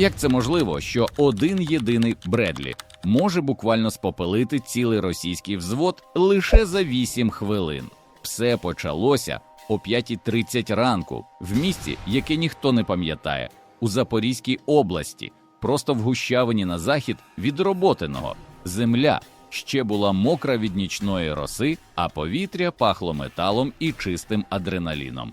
Як це можливо, що один єдиний Бредлі може буквально спопелити цілий російський взвод лише за 8 хвилин? Все почалося о 5.30 ранку в місті, яке ніхто не пам'ятає, у Запорізькій області, просто в Гущавині на захід від роботиного. Земля ще була мокра від нічної роси, а повітря пахло металом і чистим адреналіном.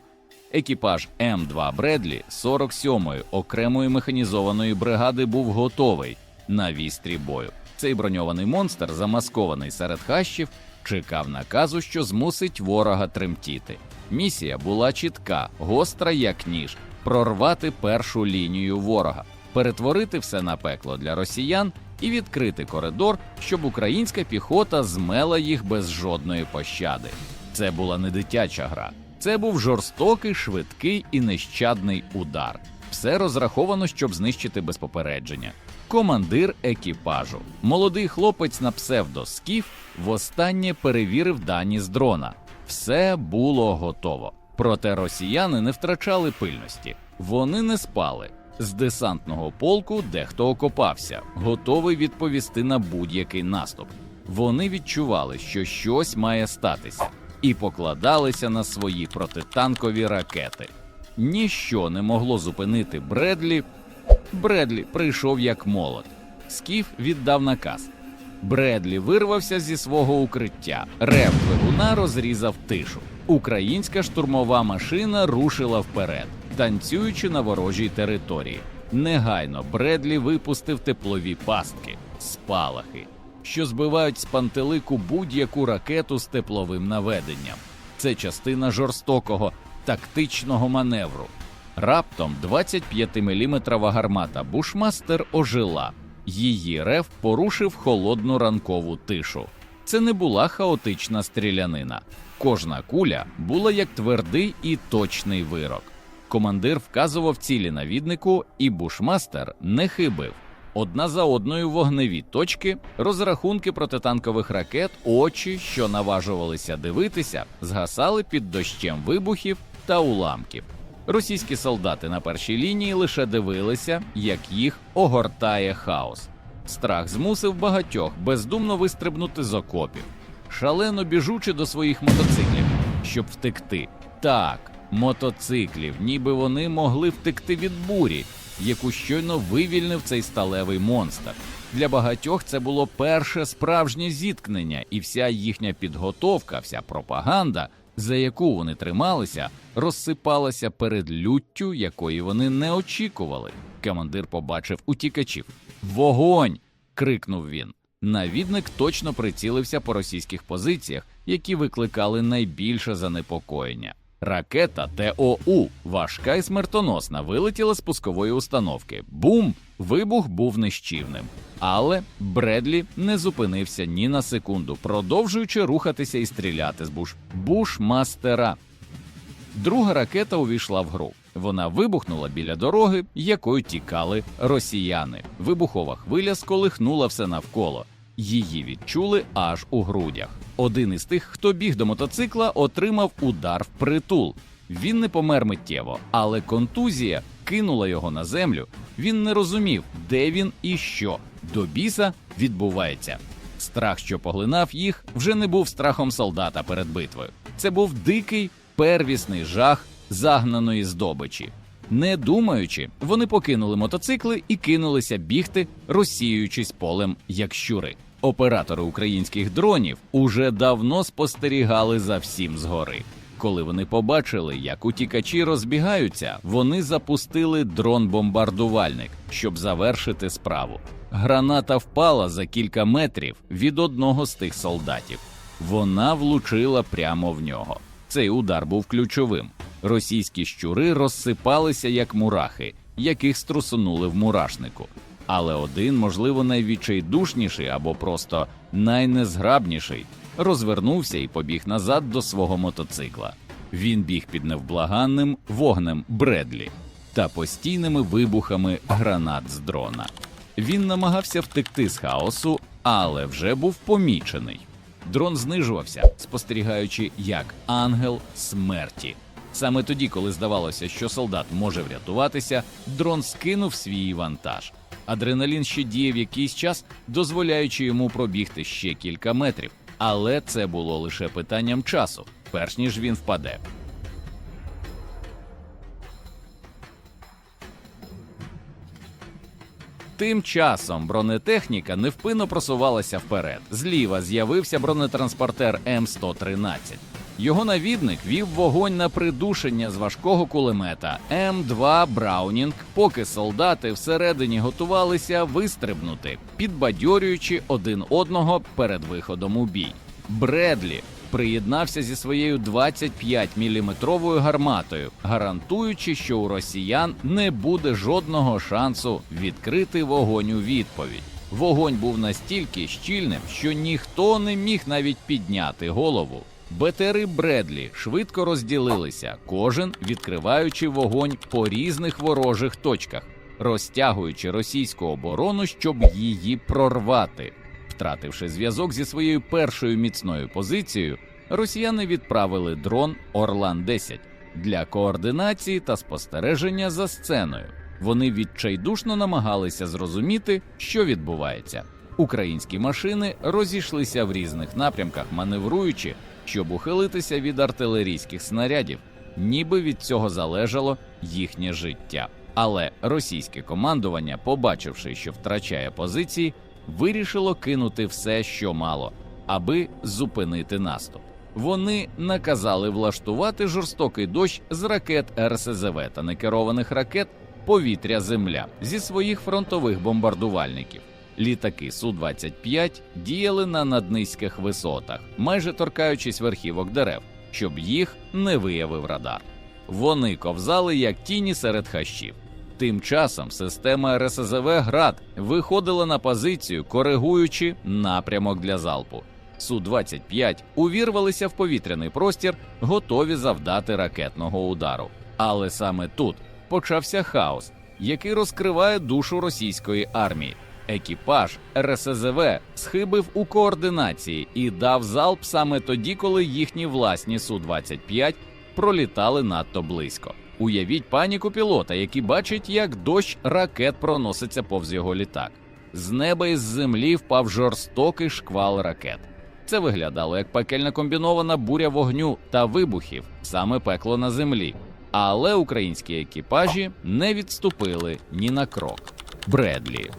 Екіпаж М2 Бредлі 47-ї окремої механізованої бригади був готовий на вістрі бою. Цей броньований монстр, замаскований серед хащів, чекав наказу, що змусить ворога тремтіти. Місія була чітка, гостра як ніж, прорвати першу лінію ворога, перетворити все на пекло для росіян і відкрити коридор, щоб українська піхота змела їх без жодної пощади. Це була не дитяча гра. Це був жорстокий, швидкий і нещадний удар. Все розраховано, щоб знищити без попередження. Командир екіпажу, молодий хлопець на псевдо Скіф, востаннє перевірив дані з дрона. Все було готово. Проте росіяни не втрачали пильності. Вони не спали. З десантного полку дехто окопався, готовий відповісти на будь-який наступ. Вони відчували, що щось має статися, і покладалися на свої протитанкові ракети. Ніщо не могло зупинити Бредлі. Бредлі прийшов як молот. Скіф віддав наказ. Бредлі вирвався зі свого укриття. Рев двигуна розрізав тишу. Українська штурмова машина рушила вперед, танцюючи на ворожій території. Негайно Бредлі випустив теплові пастки, спалахи, що збивають з пантелику будь-яку ракету з тепловим наведенням. Це частина жорстокого тактичного маневру. Раптом 25-мм гармата Бушмастер ожила. Її рев порушив холодну ранкову тишу. Це не була хаотична стрілянина. Кожна куля була як твердий і точний вирок. Командир вказував цілі навіднику, і бушмастер не хибив. Одна за одною вогневі точки, розрахунки протитанкових ракет, очі, що наважувалися дивитися, згасали під дощем вибухів та уламків. Російські солдати на першій лінії лише дивилися, як їх огортає хаос. Страх змусив багатьох бездумно вистрибнути з окопів, шалено біжучи до своїх мотоциклів, щоб втекти. Так, мотоциклів, ніби вони могли втекти від бурі, яку щойно вивільнив цей сталевий монстр. Для багатьох це було перше справжнє зіткнення, і вся їхня підготовка, вся пропаганда, за яку вони трималися, розсипалася перед люттю, якої вони не очікували. Командир побачив утікачів. Вогонь! крикнув він. Навідник точно прицілився по російських позиціях, які викликали найбільше занепокоєння. Ракета ТОУ, важка і смертоносна, вилетіла з пускової установки. Бум! Вибух був нищівним. Але Бредлі не зупинився ні на секунду, продовжуючи рухатися і стріляти з буш бушмастера. Друга ракета увійшла в гру. Вона вибухнула біля дороги, якою тікали росіяни. Вибухова хвиля сколихнула все навколо. Її відчули аж у грудях. Один із тих, хто біг до мотоцикла, отримав удар в притул. Він не помер миттєво, але контузія кинула його на землю. Він не розумів, де він і що до біса відбувається. Страх, що поглинав їх, вже не був страхом солдата перед битвою. Це був дикий первісний жах загнаної здобичі. Не думаючи, вони покинули мотоцикли і кинулися бігти, розсіюючись полем як щури. Оператори українських дронів уже давно спостерігали за всім згори. Коли вони побачили, як утікачі розбігаються, вони запустили дрон-бомбардувальник, щоб завершити справу. Граната впала за кілька метрів від одного з тих солдатів. Вона влучила прямо в нього. Цей удар був ключовим. Російські щури розсипалися як мурахи, яких струсунули в мурашнику. Але один, можливо, найвідчайдушніший або просто найнезграбніший, розвернувся і побіг назад до свого мотоцикла. Він біг під невблаганним вогнем Бредлі та постійними вибухами гранат з дрона. Він намагався втекти з хаосу, але вже був помічений. Дрон знижувався, спостерігаючи, як ангел смерті Саме тоді, коли здавалося, що солдат може врятуватися, дрон скинув свій вантаж. Адреналін ще діяв якийсь час, дозволяючи йому пробігти ще кілька метрів, але це було лише питанням часу, перш ніж він впаде. Тим часом бронетехніка невпинно просувалася вперед. Зліва з'явився бронетранспортер М113. Його навідник вів вогонь на придушення з важкого кулемета М2 Браунінг, поки солдати всередині готувалися вистрибнути, підбадьорюючи один одного перед виходом у бій. Бредлі приєднався зі своєю 25-мм гарматою, гарантуючи, що у росіян не буде жодного шансу відкрити вогонь у відповідь. Вогонь був настільки щільним, що ніхто не міг навіть підняти голову. БТРи Бредлі швидко розділилися, кожен відкриваючи вогонь по різних ворожих точках, розтягуючи російську оборону, щоб її прорвати. Втративши зв'язок зі своєю першою міцною позицією, росіяни відправили дрон Орлан 10 для координації та спостереження за сценою. Вони відчайдушно намагалися зрозуміти, що відбувається. Українські машини розійшлися в різних напрямках, маневруючи, щоб ухилитися від артилерійських снарядів, ніби від цього залежало їхнє життя. Але російське командування, побачивши, що втрачає позиції, вирішило кинути все, що мало, аби зупинити наступ. Вони наказали влаштувати жорстокий дощ з ракет РСЗВ та некерованих ракет повітря-земля зі своїх фронтових бомбардувальників. Літаки Су-25 діяли на наднизьких висотах, майже торкаючись верхівок дерев, щоб їх не виявив радар. Вони ковзали як тіні серед хащів. Тим часом система РСЗВ ГРАД виходила на позицію, коригуючи напрямок для залпу. Су-25 увірвалися в повітряний простір, готові завдати ракетного удару. Але саме тут почався хаос, який розкриває душу російської армії. Екіпаж РСЗВ схибив у координації і дав залп саме тоді, коли їхні власні Су-25 пролітали надто близько. Уявіть паніку пілота, який бачить, як дощ ракет проноситься повз його літак. З неба і з землі впав жорстокий шквал ракет. Це виглядало як пекельна комбінована буря вогню та вибухів, саме пекло на землі. Але українські екіпажі не відступили ні на крок. Бредлі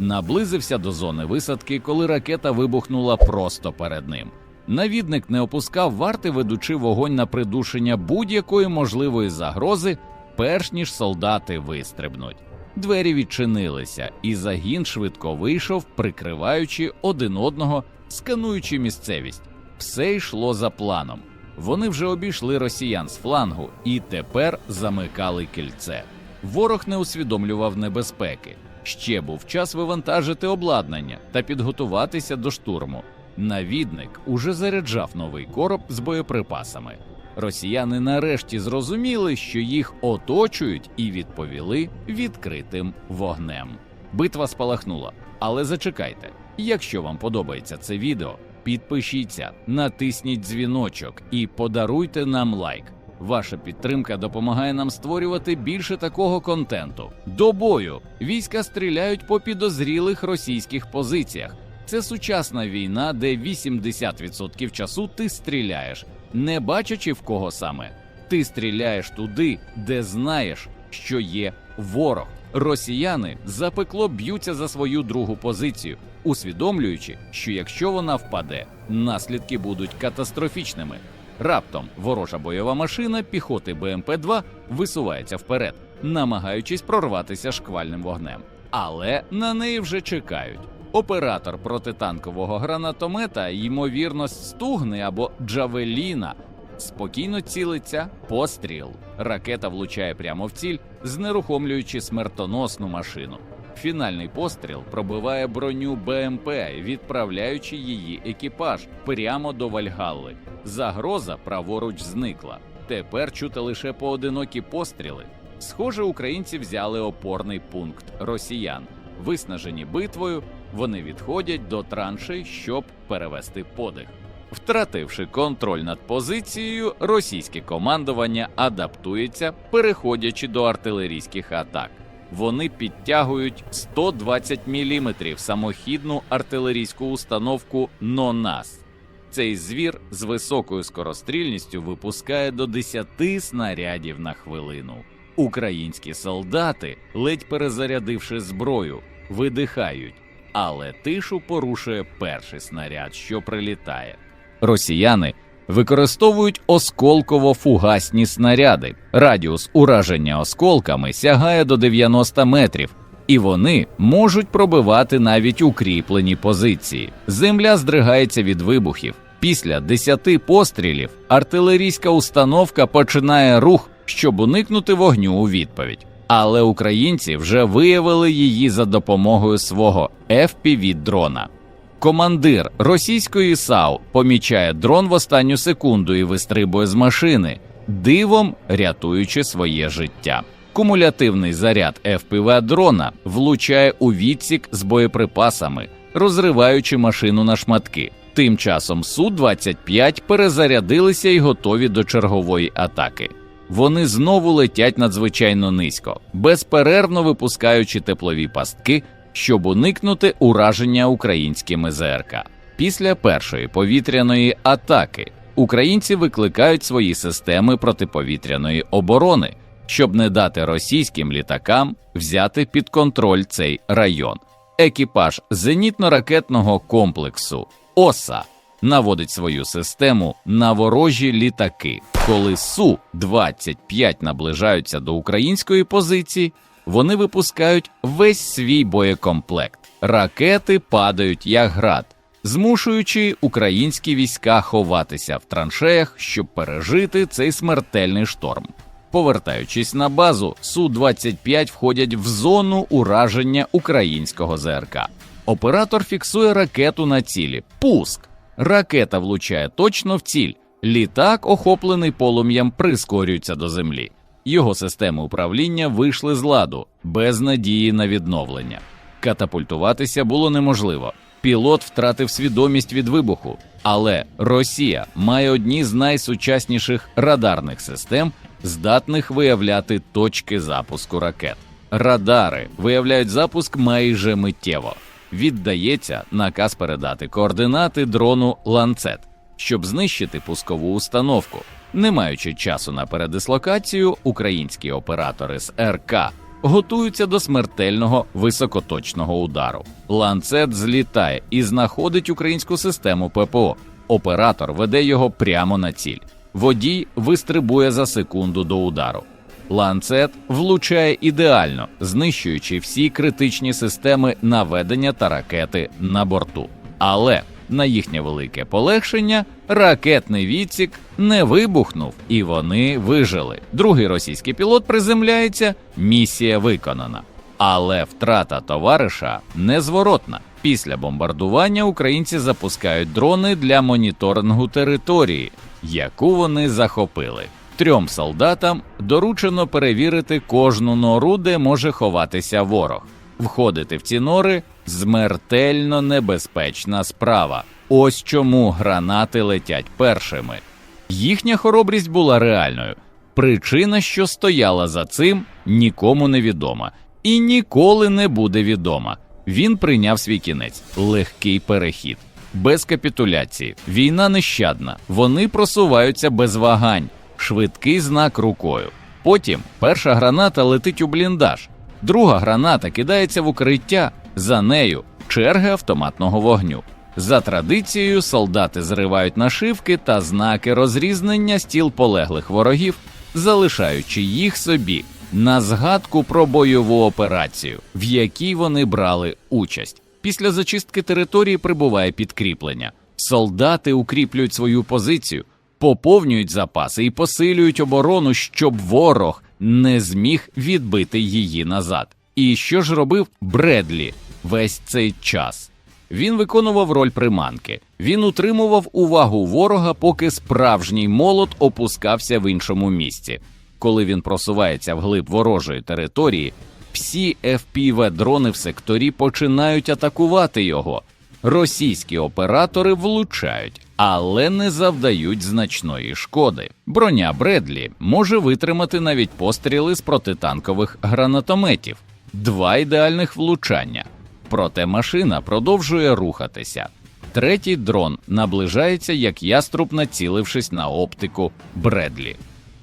наблизився до зони висадки, коли ракета вибухнула просто перед ним. Навідник не опускав варти, ведучи вогонь на придушення будь-якої можливої загрози, перш ніж солдати вистрибнуть. Двері відчинилися, і загін швидко вийшов, прикриваючи один одного, скануючи місцевість. Все йшло за планом. Вони вже обійшли росіян з флангу і тепер замикали кільце. Ворог не усвідомлював небезпеки. Ще був час вивантажити обладнання та підготуватися до штурму. Навідник уже заряджав новий короб з боєприпасами. Росіяни нарешті зрозуміли, що їх оточують, і відповіли відкритим вогнем. Битва спалахнула. Але зачекайте, якщо вам подобається це відео, підпишіться, натисніть дзвіночок і подаруйте нам лайк. Ваша підтримка допомагає нам створювати більше такого контенту. До бою війська стріляють по підозрілих російських позиціях. Це сучасна війна, де 80% часу ти стріляєш, не бачачи в кого саме. Ти стріляєш туди, де знаєш, що є ворог. Росіяни запекло б'ються за свою другу позицію, усвідомлюючи, що якщо вона впаде, наслідки будуть катастрофічними. Раптом ворожа бойова машина піхоти БМП-2 висувається вперед, намагаючись прорватися шквальним вогнем. Але на неї вже чекають. Оператор протитанкового гранатомета, ймовірно, стугни або джавеліна. Спокійно цілиться постріл. Ракета влучає прямо в ціль, знерухомлюючи смертоносну машину. Фінальний постріл пробиває броню БМП, відправляючи її екіпаж прямо до Вальгалли. Загроза праворуч зникла. Тепер чути лише поодинокі постріли. Схоже, українці взяли опорний пункт росіян. Виснажені битвою, вони відходять до траншей, щоб перевести подих. Втративши контроль над позицією, російське командування адаптується, переходячи до артилерійських атак. Вони підтягують 120 мм самохідну артилерійську установку НОНАС. Цей звір з високою скорострільністю випускає до 10 снарядів на хвилину. Українські солдати, ледь перезарядивши зброю, видихають, але тишу порушує перший снаряд, що прилітає. Росіяни використовують осколково-фугасні снаряди. Радіус ураження осколками сягає до 90 метрів, і вони можуть пробивати навіть укріплені позиції. Земля здригається від вибухів. Після 10 пострілів артилерійська установка починає рух, щоб уникнути вогню у відповідь. Але українці вже виявили її за допомогою свого fpv дрона. Командир російської САУ помічає дрон в останню секунду і вистрибує з машини, дивом рятуючи своє життя. Кумулятивний заряд fpv дрона влучає у відсік з боєприпасами, розриваючи машину на шматки. Тим часом Су-25 перезарядилися і готові до чергової атаки. Вони знову летять надзвичайно низько, безперервно випускаючи теплові пастки, щоб уникнути ураження українськими ЗРК. Після першої повітряної атаки українці викликають свої системи протиповітряної оборони, щоб не дати російським літакам взяти під контроль цей район. Екіпаж зенітно-ракетного комплексу ОСА наводить свою систему на ворожі літаки. Коли Су-25 наближаються до української позиції, вони випускають весь свій боєкомплект. Ракети падають як град, змушуючи українські війська ховатися в траншеях, щоб пережити цей смертельний шторм. Повертаючись на базу, Су-25 входять в зону ураження українського ЗРК. Оператор фіксує ракету на цілі. Пуск. Ракета влучає точно в ціль. Літак, охоплений полум'ям, прискорюється до землі. Його системи управління вийшли з ладу без надії на відновлення. Катапультуватися було неможливо. Пілот втратив свідомість від вибуху, але Росія має одні з найсучасніших радарних систем, здатних виявляти точки запуску ракет. Радари виявляють запуск майже миттєво. Віддається наказ передати координати дрону ланцет, щоб знищити пускову установку. Не маючи часу на передислокацію, українські оператори з РК готуються до смертельного високоточного удару. Ланцет злітає і знаходить українську систему ППО. Оператор веде його прямо на ціль. Водій вистрибує за секунду до удару. Ланцет влучає ідеально, знищуючи всі критичні системи наведення та ракети на борту. Але на їхнє велике полегшення ракетний відсік не вибухнув, і вони вижили. Другий російський пілот приземляється, місія виконана. Але втрата товариша незворотна. Після бомбардування українці запускають дрони для моніторингу території, яку вони захопили. Трьом солдатам доручено перевірити кожну нору, де може ховатися ворог. Входити в ці нори смертельно небезпечна справа. Ось чому гранати летять першими. Їхня хоробрість була реальною. Причина, що стояла за цим, нікому не відома і ніколи не буде відома. Він прийняв свій кінець легкий перехід, без капітуляції. Війна нещадна. Вони просуваються без вагань, швидкий знак рукою. Потім перша граната летить у бліндаж, друга граната кидається в укриття. За нею черги автоматного вогню. За традицією, солдати зривають нашивки та знаки розрізнення стіл полеглих ворогів, залишаючи їх собі на згадку про бойову операцію, в якій вони брали участь. Після зачистки території прибуває підкріплення. Солдати укріплюють свою позицію, поповнюють запаси і посилюють оборону, щоб ворог не зміг відбити її назад. І що ж робив Бредлі весь цей час? Він виконував роль приманки. Він утримував увагу ворога, поки справжній молот опускався в іншому місці. Коли він просувається вглиб ворожої території, всі fpv дрони в секторі починають атакувати його. Російські оператори влучають, але не завдають значної шкоди. Броня Бредлі може витримати навіть постріли з протитанкових гранатометів, два ідеальних влучання. Проте машина продовжує рухатися. Третій дрон наближається, як яструб, націлившись на оптику Бредлі.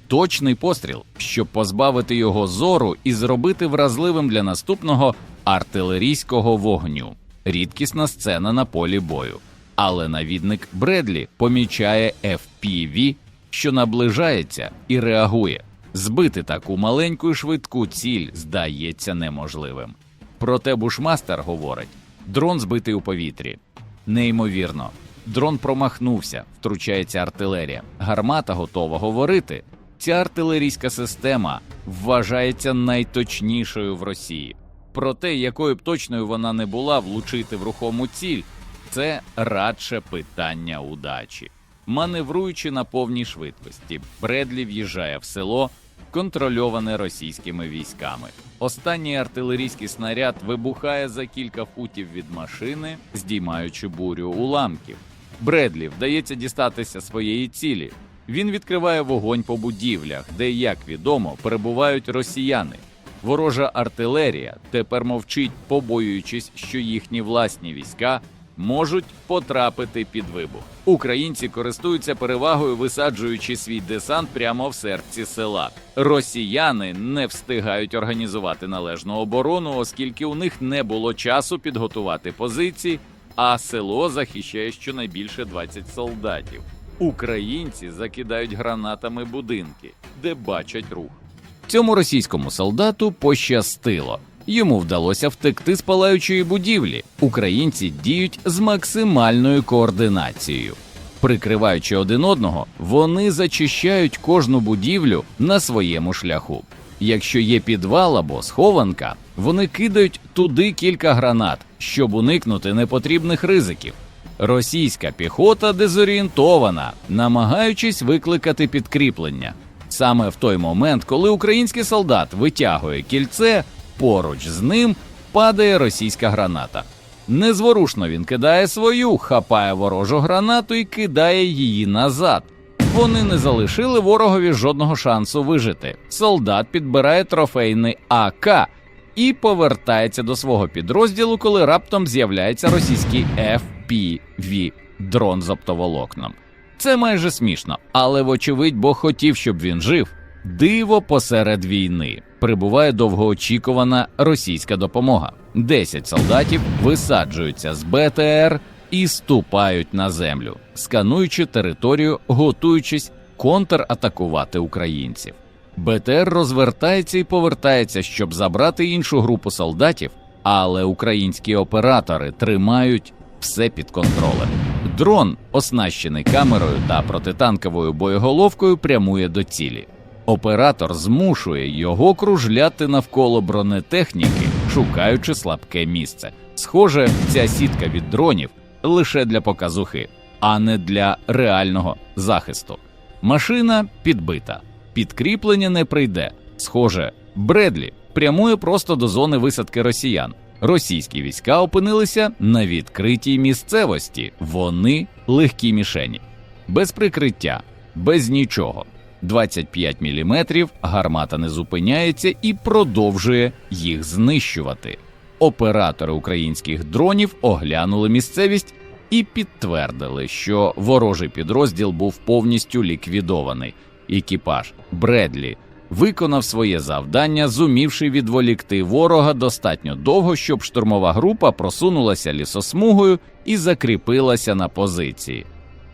Точний постріл, щоб позбавити його зору і зробити вразливим для наступного артилерійського вогню. Рідкісна сцена на полі бою. Але навідник Бредлі помічає FPV, що наближається і реагує. Збити таку маленьку і швидку ціль здається неможливим. Проте бушмастер говорить: дрон збитий у повітрі. Неймовірно, дрон промахнувся, втручається артилерія. Гармата готова говорити. Ця артилерійська система вважається найточнішою в Росії. Проте, якою б точною вона не була влучити в рухому ціль, це радше питання удачі. Маневруючи на повній швидкості, Бредлі в'їжджає в село, контрольоване російськими військами. Останній артилерійський снаряд вибухає за кілька футів від машини, здіймаючи бурю уламків. Бредлі вдається дістатися своєї цілі. Він відкриває вогонь по будівлях, де, як відомо, перебувають росіяни. Ворожа артилерія тепер мовчить, побоюючись, що їхні власні війська можуть потрапити під вибух. Українці користуються перевагою, висаджуючи свій десант прямо в серці села. Росіяни не встигають організувати належну оборону, оскільки у них не було часу підготувати позиції, а село захищає щонайбільше 20 солдатів. Українці закидають гранатами будинки, де бачать рух. Цьому російському солдату пощастило. Йому вдалося втекти з палаючої будівлі. Українці діють з максимальною координацією. Прикриваючи один одного, вони зачищають кожну будівлю на своєму шляху. Якщо є підвал або схованка, вони кидають туди кілька гранат, щоб уникнути непотрібних ризиків. Російська піхота дезорієнтована, намагаючись викликати підкріплення. Саме в той момент, коли український солдат витягує кільце, поруч з ним падає російська граната. Незворушно він кидає свою, хапає ворожу гранату і кидає її назад. Вони не залишили ворогові жодного шансу вижити. Солдат підбирає трофейний АК і повертається до свого підрозділу, коли раптом з'являється російський FPV дрон з оптоволокном. Це майже смішно, але вочевидь, бо хотів, щоб він жив. Диво посеред війни прибуває довгоочікувана російська допомога. Десять солдатів висаджуються з БТР і ступають на землю, скануючи територію, готуючись контратакувати українців. БТР розвертається і повертається, щоб забрати іншу групу солдатів, але українські оператори тримають все під контролем. Дрон, оснащений камерою та протитанковою боєголовкою, прямує до цілі. Оператор змушує його кружляти навколо бронетехніки, шукаючи слабке місце. Схоже, ця сітка від дронів лише для показухи, а не для реального захисту. Машина підбита, підкріплення не прийде. Схоже, Бредлі прямує просто до зони висадки росіян. Російські війська опинилися на відкритій місцевості. Вони легкі мішені, без прикриття, без нічого. 25 мм гармата не зупиняється і продовжує їх знищувати. Оператори українських дронів оглянули місцевість і підтвердили, що ворожий підрозділ був повністю ліквідований. Екіпаж Бредлі виконав своє завдання, зумівши відволікти ворога достатньо довго, щоб штурмова група просунулася лісосмугою і закріпилася на позиції.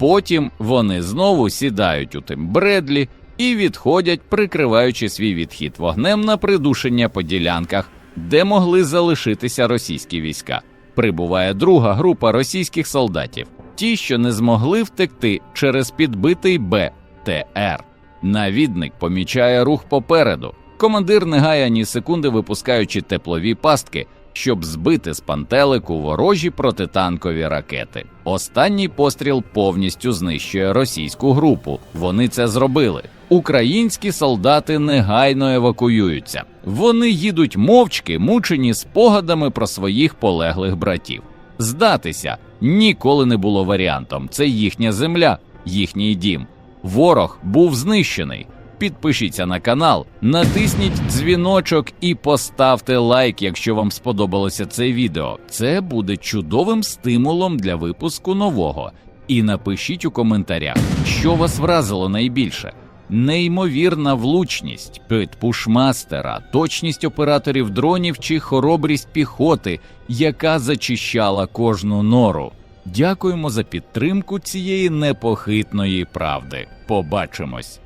Потім вони знову сідають у тим Бредлі і відходять, прикриваючи свій відхід вогнем на придушення по ділянках, де могли залишитися російські війська. Прибуває друга група російських солдатів, ті, що не змогли втекти через підбитий БТР. Навідник помічає рух попереду. Командир не гає ні секунди, випускаючи теплові пастки, щоб збити з пантелику ворожі протитанкові ракети. Останній постріл повністю знищує російську групу. Вони це зробили. Українські солдати негайно евакуюються. Вони їдуть мовчки, мучені спогадами про своїх полеглих братів. Здатися ніколи не було варіантом. Це їхня земля, їхній дім. Ворог був знищений. Підпишіться на канал, натисніть дзвіночок і поставте лайк, якщо вам сподобалося це відео. Це буде чудовим стимулом для випуску нового. І напишіть у коментарях, що вас вразило найбільше. Неймовірна влучність пит пушмастера, точність операторів дронів чи хоробрість піхоти, яка зачищала кожну нору. Дякуємо за підтримку цієї непохитної правди. Побачимось!